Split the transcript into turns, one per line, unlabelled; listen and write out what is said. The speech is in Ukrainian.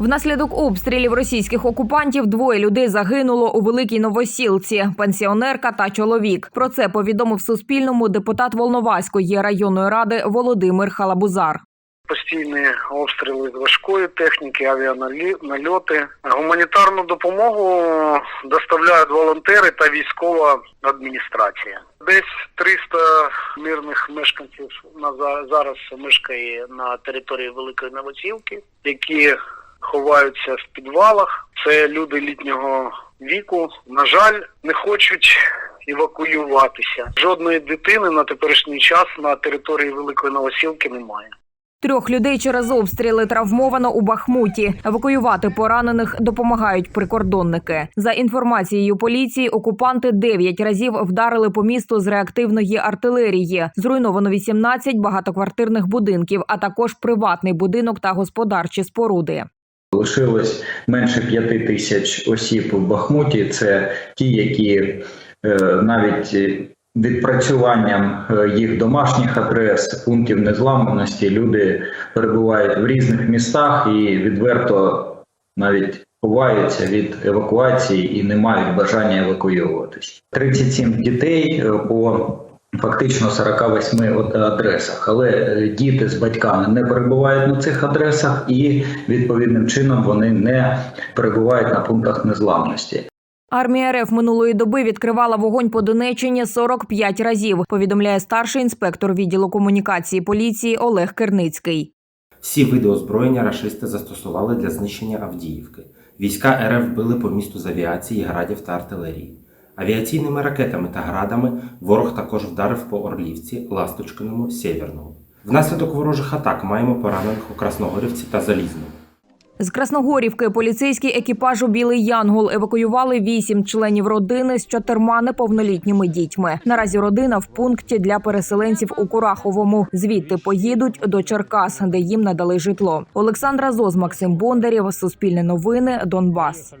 Внаслідок обстрілів російських окупантів двоє людей загинуло у великій новосілці пенсіонерка та чоловік. Про це повідомив Суспільному депутат Волноваської районної ради Володимир Халабузар.
постійні обстріли з важкої техніки, авіанальоти. Гуманітарну допомогу доставляють волонтери та військова адміністрація. Десь 300 мирних мешканців зараз мешкає на території Великої Новосілки, які ховаються в підвалах. Це люди літнього віку. На жаль, не хочуть евакуюватися. Жодної дитини на теперішній час на території Великої Новосілки немає.
Трьох людей через обстріли травмовано у Бахмуті. Евакуювати поранених допомагають прикордонники. За інформацією поліції, окупанти дев'ять разів вдарили по місту з реактивної артилерії. Зруйновано 18 багатоквартирних будинків, а також приватний будинок та господарчі споруди.
Лишилось менше п'яти тисяч осіб у Бахмуті. Це ті, які е, навіть відпрацюванням е, їх домашніх адрес, пунктів незламності, люди перебувають в різних містах і відверто навіть ховаються від евакуації і не мають бажання евакуюватись. 37 дітей е, по фактично 48 од- адресах, але е, діти з батьками не перебувають на цих адресах, і відповідним чином вони не перебувають на пунктах незламності.
Армія РФ минулої доби відкривала вогонь по Донеччині 45 разів. Повідомляє старший інспектор відділу комунікації поліції Олег Керницький.
Всі види озброєння рашисти застосували для знищення Авдіївки. Війська РФ били по місту з авіації, градів та артилерії. Авіаційними ракетами та градами ворог також вдарив по Орлівці, Ласточкиному, Сєвєрному. Внаслідок ворожих атак маємо поранених у Красногорівці та Залізному.
З Красногорівки поліцейський екіпажу Білий Янгол евакуювали вісім членів родини з чотирма неповнолітніми дітьми. Наразі родина в пункті для переселенців у Кураховому. Звідти поїдуть до Черкас, де їм надали житло. Олександра Зоз, Максим Бондарєв, Суспільне новини, Донбас.